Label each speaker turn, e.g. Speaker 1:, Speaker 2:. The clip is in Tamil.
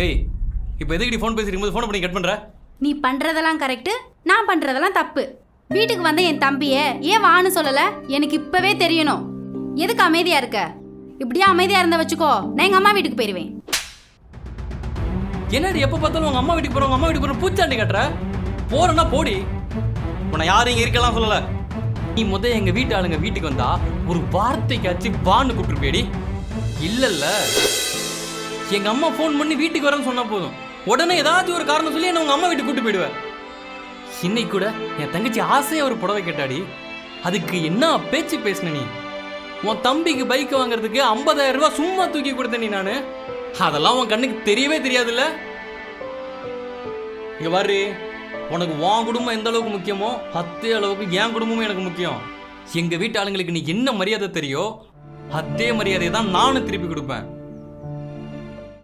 Speaker 1: ஏய் இப்போ எதுக்கு ஃபோன் பேசிட்டு இருக்கும்போது ஃபோன் பண்ணி கட் பண்ற?
Speaker 2: நீ பண்றதெல்லாம் கரெக்டு நான் பண்றதெல்லாம் தப்பு. வீட்டுக்கு வந்த என் தம்பிய ஏன் வான்னு சொல்லல? எனக்கு இப்பவே தெரியணும். எதுக்கு அமைதியா இருக்க? இப்படியே அமைதியா இருந்த வச்சுக்கோ நான் எங்க அம்மா வீட்டுக்கு போயிருவேன்.
Speaker 1: என்னடி எப்போ பார்த்தாலும் உங்க அம்மா வீட்டுக்கு போற உங்க அம்மா வீட்டுக்கு போற பூச்சாண்டி கட்டுற? போறேன்னா போடி. உன்னை யாரும் இங்க இருக்கலாம் சொல்லல. நீ முத எங்க வீட்டு ஆளுங்க வீட்டுக்கு வந்தா ஒரு வார்த்தைக்காச்சு பான்னு கூப்பிட்டுருப்பேடி இல்லல்ல. எங்க அம்மா ஃபோன் பண்ணி வீட்டுக்கு வரேன்னு சொன்னா போதும். உடனே ஏதாச்சும் ஒரு காரணம் சொல்லி என்ன உங்க அம்மா வீட்டுக்கு கூட்டு போயிடுவேன் இன்னைக்கு கூட என் தங்கச்சி ஆசையா ஒரு புடவை கேட்டாடி. அதுக்கு என்ன பேச்சு பேசின நீ? உன் தம்பிக்கு பைக் வாங்குறதுக்கு 50000 ரூபாய் சும்மா தூக்கி கொடுத்த நீ நானு. அதெல்லாம் உன் கண்ணுக்கு தெரியவே தெரியாதுல்ல? இங்க பாரு உனக்கு உன் குடும்பம் எந்த அளவுக்கு முக்கியமோ அதே அளவுக்கு என் குடும்பமும் எனக்கு முக்கியம். எங்க வீட்டு ஆளுங்களுக்கு நீ என்ன மரியாதை தெரியோ அதே மரியாதையை தான் நானும் திருப்பி கொடுப்பேன்.